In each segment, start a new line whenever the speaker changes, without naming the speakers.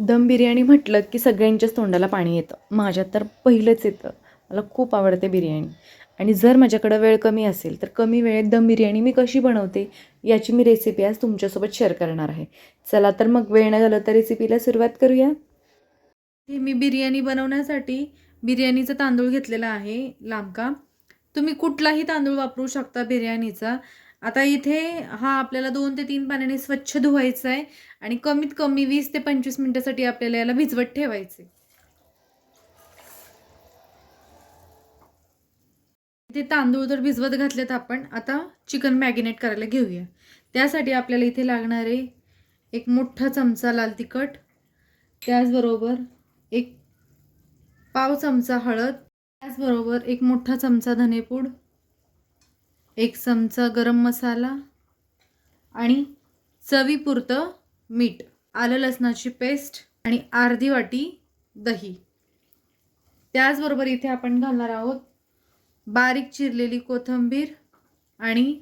दम बिर्याणी म्हटलं की सगळ्यांच्याच तोंडाला पाणी येतं. माझ्यात तर पहिलंच येतं. मला खूप आवडते बिर्याणी. आणि जर माझ्याकडं वेळ कमी असेल तर कमी वेळेत दम बिर्याणी मी कशी बनवते याची मी रेसिपी आज तुमच्यासोबत शेअर करणार आहे. चला तर मग वेळ न झालं तर रेसिपीला सुरुवात करूया.
हे मी बिर्याणी बनवण्यासाठी बिर्याणीचा तांदूळ घेतलेला आहे लांबका तुम्ही कुठलाही तांदूळ वापरू शकता बिर्याणीचा. आता इथे हा आपल्याला दोन ते तीन पाण्याने स्वच्छ धुवायचा आहे आणि कमीत कमी वीस ते पंचवीस मिनिटासाठी आपल्याला याला भिजवत ठेवायचे इथे तांदूळ तर भिजवत घातलेत आपण. आता चिकन मॅगिनेट करायला घेऊया. त्यासाठी आपल्याला इथे लागणारे एक मोठा चमचा लाल तिखट त्याचबरोबर एक पाव चमचा हळद त्याचबरोबर एक मोठा चमचा धनेपूड एक चमचा गरम मसाला आणि चवीपुरतं मीठ आलं लसणाची पेस्ट आणि अर्धी वाटी दही. त्याचबरोबर इथे आपण घालणार आहोत बारीक चिरलेली कोथिंबीर आणि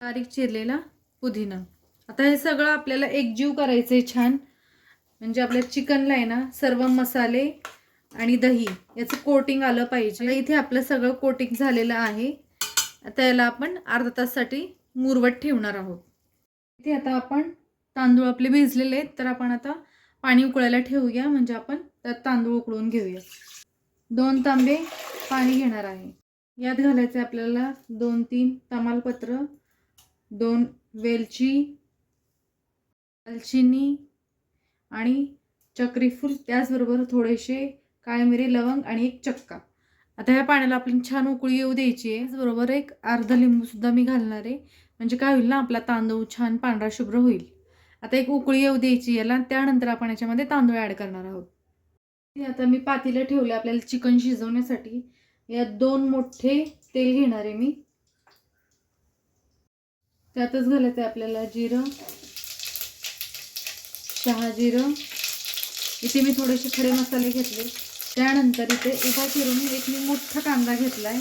बारीक चिरलेला पुदिना. आता हे सगळं आपल्याला एकजीव करायचं आहे छान. म्हणजे आपल्या चिकनला आहे ना सर्व मसाले आणि दही याचं कोटिंग आलं पाहिजे. इथे आपलं सगळं कोटिंग झालेलं आहे. आता याला आपण अर्धा तासासाठी मुरवत ठेवणार आहोत. इथे आता आपण तांदूळ आपले भिजलेले आहेत तर आपण आता पाणी उकळायला ठेवूया. म्हणजे आपण त्यात तांदूळ उकळून घेऊया. दोन तांबे पाणी घेणार आहे. यात घालायचं आहे आपल्याला दोन तीन तमालपत्र दोन वेलची दालचिनी आणि चक्रीफूल. त्याचबरोबर थोडेसे काळमिरी लवंग आणि एक चक्का. आता ह्या पाण्याला आपण छान उकळी येऊ द्यायची आहे. त्याचबरोबर एक अर्ध लिंबूसुद्धा मी घालणार आहे. म्हणजे काय होईल ना आपला तांदूळ छान पांढरा शुभ्र होईल. आता एक उकळी येऊ द्यायची याला त्यानंतर आपण याच्यामध्ये तांदूळ ॲड करणार आहोत. आता मी पातीला ठेवले आपल्याला चिकन शिजवण्यासाठी. यात दोन मोठे तेल घेणार आहे मी. त्यातच घालायचं आहे आपल्याला जिरं. शहा जिरं इथे मी थोडेसे खडे मसाले घेतले. त्यानंतर इथे उभा चिरून एक मी मोठा कांदा घेतला आहे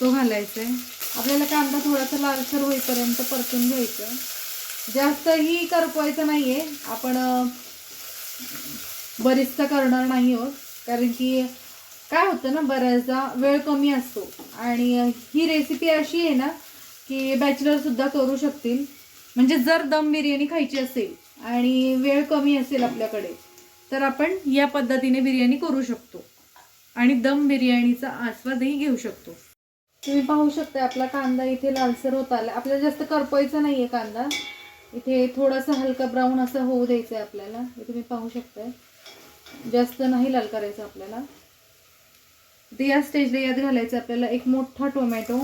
तो घालायचा आहे आपल्याला कांदा थोडासा लालसर होईपर्यंत परतून घ्यायचं. जास्तही करपवायचं नाही आहे आपण अं, बरीचसा करणार नाही आहोत. कारण की काय होतं ना बऱ्याचदा वेळ कमी असतो. आणि ही रेसिपी अशी आहे ना की बॅचलरसुद्धा करू शकतील. म्हणजे जर दम बिर्याणी खायची असेल आणि वेळ कमी असेल आपल्याकडे तर आपण या पद्धतीने बिर्याणी करू शकतो. आणि दम बिर्याणीचा आस्वादही घेऊ शकतो. तुम्ही पाहू शकता आपला कांदा इथे लालसर होत आला. आपल्याला जास्त करपवायचा नाही आहे कांदा. इथे थोडासा हलका ब्राऊन असा होऊ द्यायचं आहे आपल्याला. हे तुम्ही पाहू शकताय. जास्त नाही लाल करायचं आपल्याला. ते या स्टेजला यात घालायचं आपल्याला एक मोठा टोमॅटो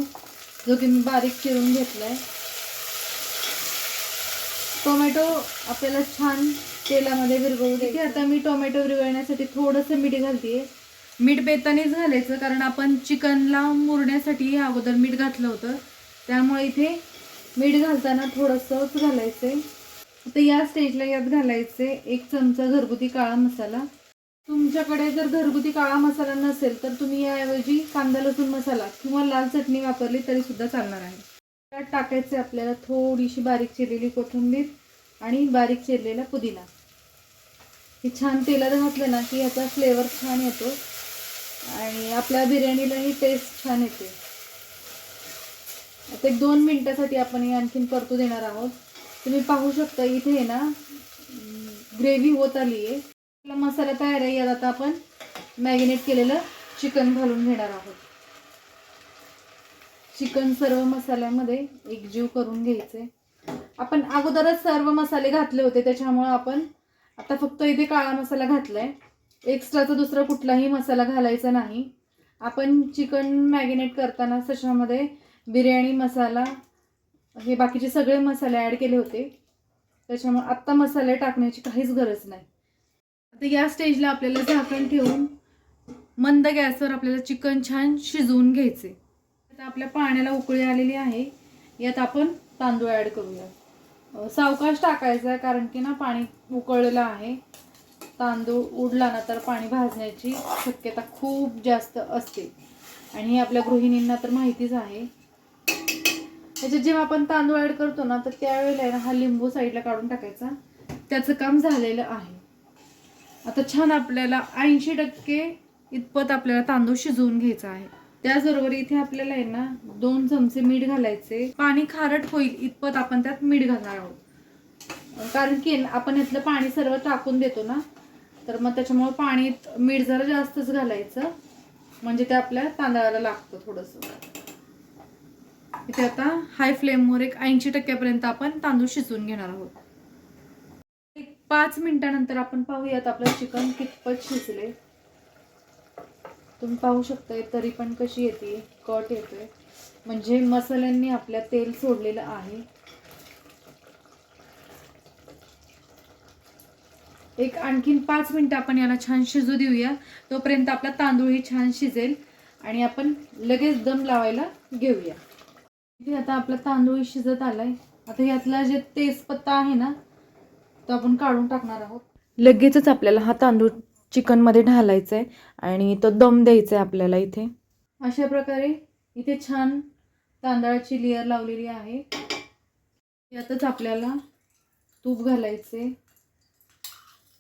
जो की मी बारीक चिरून घेतलाय. टोमॅटो आपल्याला छान तेलामध्ये विरघळू द्यायचे आता मी टोमॅटो विरघळण्यासाठी थोडंसं मीठ घालते मीठ बेतानेच घालायचं कारण आपण चिकनला मुरण्यासाठी अगोदर मीठ घातलं होतं. त्यामुळे इथे मीठ घालताना थोडंसंच घालायचं आहे आता या स्टेजला यात घालायचे एक चमचा घरगुती काळा मसाला. तुमच्याकडे जर घरगुती काळा मसाला नसेल तर तुम्ही याऐवजी कांदा लसूण मसाला किंवा लाल चटणी वापरली तरी सुद्धा चालणार आहे. त्यात टाकायचे आपल्याला थोडीशी बारीक चिरलेली कोथिंबीर आणि बारीक चिरलेला पुदिना. हे छान तेलात घातलं ना की याचा फ्लेवर छान येतो. आणि आपल्या बिर्याणीलाही टेस्ट छान येते. आता एक दोन मिनिटासाठी आपण हे आणखीन परतू देणार आहोत. तुम्ही पाहू शकता इथे आहे ना ग्रेव्ही होत आली आहे. आपला मसाला तयार आहे. यात आता आपण मॅरिनेट केलेलं चिकन घालून घेणार आहोत. चिकन सर्व मसाल्यामध्ये एकजीव करून घ्यायचे. आपण अगोदरच सर्व मसाले घातले होते त्याच्यामुळं आपण आता फक्त इथे काळा मसाला घातलाय. एक्स्ट्राचा दुसरा कुठलाही मसाला घालायचा नाही. आपण चिकन मॅगिनेट करताना त्याच्यामध्ये बिर्याणी मसाला हे बाकीचे सगळे मसाले ॲड केले होते. त्याच्यामुळे आत्ता मसाले टाकण्याची काहीच गरज नाही. आता या स्टेजला आपल्याला झाकण ठेवून मंद गॅसवर आपल्याला चिकन छान शिजवून घ्यायचे आता आपल्या पाण्याला उकळी आलेली आहे. यात आपण तांदूळ ॲड करूया सावकाश टाकायचं आहे कारण की ना पाणी उकळलेलं आहे. तांदूळ उडला ना तर पाणी भाजण्याची शक्यता खूप जास्त असते. आणि हे आपल्या गृहिणींना तर माहितीच आहे. त्याच्यात जेव्हा आपण तांदूळ ॲड करतो ना तर त्यावेळेला ना हा लिंबू साईडला काढून टाकायचा. त्याचं काम झालेलं आहे. आता छान आपल्याला ऐंशी टक्के इतपत आपल्याला तांदूळ शिजवून घ्यायचा आहे. त्याचबरोबर इथे आपल्याला आहे ना दोन चमचे मीठ घालायचे. पाणी खारट होईल इतपत आपण त्यात मीठ घालणार आहोत. कारण की आपण यातलं पाणी सर्व टाकून देतो ना तर मग त्याच्यामुळे पाणीत मीठ जरा जास्तच घालायचं. म्हणजे ते आपल्या तांदळाला लागतं थोडंसं. इथे आता हाय फ्लेमवर एक ऐंशी टक्क्यापर्यंत आपण तांदूळ शिजवून घेणार आहोत. एक पाच मिनिटानंतर आपण पाहूयात आपलं चिकन कितपत शिजले. तुम्ही पाहू शकताय तरी पण कशी येते कट येतोय. म्हणजे मसाल्यांनी आपल्या तेल सोडलेलं आहे. एक आणखीन पाच मिनिटं आपण याला छान शिजू देऊया. तोपर्यंत आपला तांदूळही छान शिजेल आणि आपण लगेच दम लावायला घेऊया. इथे आता आपला तांदूळ शिजत आलाय. आता यातला जे तेजपत्ता आहे ना तो आपण काढून टाकणार आहोत.
लगेचच आपल्याला हा तांदूळ चिकनमध्ये ढालायचं आहे आणि तो दम द्यायचा आहे आपल्याला इथे.
अशा प्रकारे इथे छान तांदळाची लेअर लावलेली आहे. यातच आपल्याला तूप घालायचे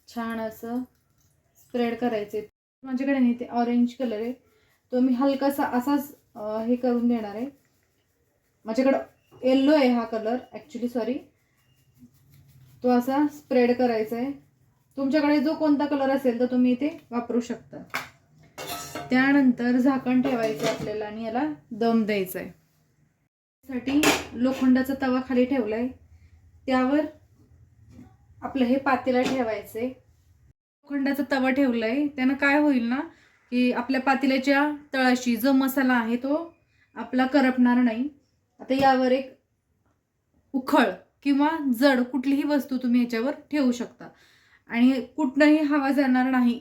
छान असं स्प्रेड करायचे माझ्याकडे नाही ते ऑरेंज कलर आहे. तो मी हलकासा असाच हे करून देणार आहे. माझ्याकडं येल्लो आहे हा कलर ॲक्च्युली सॉरी तो असा स्प्रेड करायचा आहे तुमच्याकडे जो कोणता कलर असेल तर तुम्ही इथे वापरू शकता. त्यानंतर झाकण ठेवायचं आपल्याला आणि याला दम द्यायचा आहे. साठी लोखंडाचा तवा खाली ठेवलाय. त्यावर आपलं हे पातेला ठेवायचं आहे लोखंडाचा तवा ठेवलाय. त्यानं काय होईल ना की आपल्या पातेल्याच्या तळाशी जो मसाला आहे तो आपला करपणार नाही. आता यावर एक उखळ किंवा जड कुठलीही वस्तू तुम्ही याच्यावर ठेवू शकता. आणि कुठनंही हवा जाणार नाही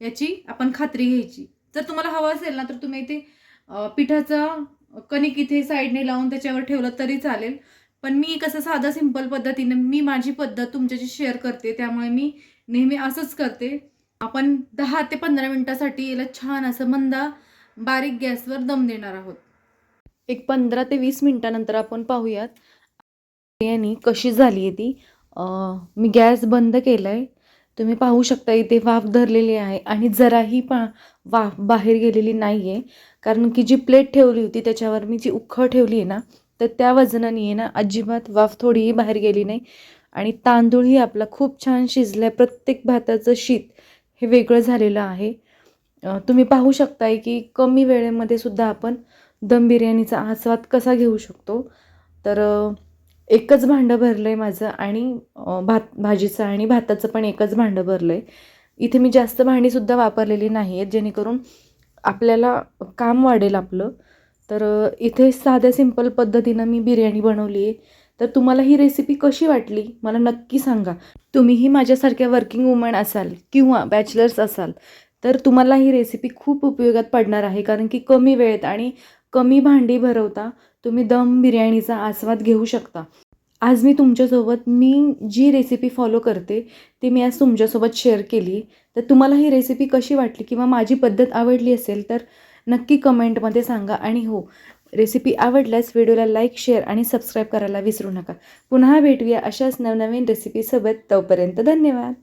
याची आपण खात्री घ्यायची. जर तुम्हाला हवं असेल ना तर तुम्ही इथे पिठाचं पिठाचा कणिक इथे साईडने लावून त्याच्यावर ठेवलं तरी चालेल. पण मी कसं साधं सिंपल पद्धतीने मी माझी पद्धत तुमच्याशी शेअर करते. त्यामुळे मी नेहमी असंच करते. आपण दहा ते पंधरा मिनटासाठी याला छान असं मंदा बारीक गॅसवर दम देणार आहोत.
एक पंधरा ते वीस मिनटानंतर आपण पाहूयात. बिर्याणी कशी झाली आहे ती मी गॅस बंद केला आहे तुम्ही पाहू शकता इथे वाफ धरलेली आहे आणि जराही पा वाफ बाहेर गेलेली नाही आहे कारण की जी प्लेट ठेवली होती त्याच्यावर मी जी उखळ ठेवली आहे ना तर त्या वजनाने आहे ना अजिबात वाफ थोडीही बाहेर गेली नाही. आणि तांदूळही आपला खूप छान शिजला आहे प्रत्येक भाताचं शीत हे वेगळं झालेलं आहे. तुम्ही पाहू शकताय की कमी वेळेमध्ये सुद्धा आपण दम बिर्याणीचा आस्वाद कसा घेऊ शकतो. तर एकच भांडं भरलं आहे माझं आणि भात भाजीचं आणि भाताचं पण एकच भांडं भरलं आहे इथे मी जास्त भांडीसुद्धा वापरलेली नाही आहेत जेणेकरून आपल्याला काम वाढेल आपलं. तर इथे साध्या सिंपल पद्धतीनं मी बिर्याणी बनवली आहे तर तुम्हाला ही रेसिपी कशी वाटली? मला नक्की सांगा. तुम्हीही माझ्यासारख्या वर्किंग वुमन असाल किंवा बॅचलर्स असाल तर तुम्हाला ही रेसिपी खूप उपयोगात पडणार आहे कारण की कमी वेळेत आणि कमी भांडी भरवता तुम्ही दम बिर्याणीचा आस्वाद घेऊ शकता. आज मी तुमच्यासोबत मी जी रेसिपी फॉलो करते ती मी आज तुमच्यासोबत शेअर केली. तर तुम्हाला ही रेसिपी कशी वाटली किंवा माझी पद्धत आवडली असेल तर नक्की कमेंटमध्ये सांगा. आणि हो रेसिपी आवडल्यास व्हिडिओला लाईक शेअर आणि सबस्क्राईब करायला विसरू नका. पुन्हा भेटूया अशाच नवनवीन रेसिपीसोबत तोपर्यंत धन्यवाद!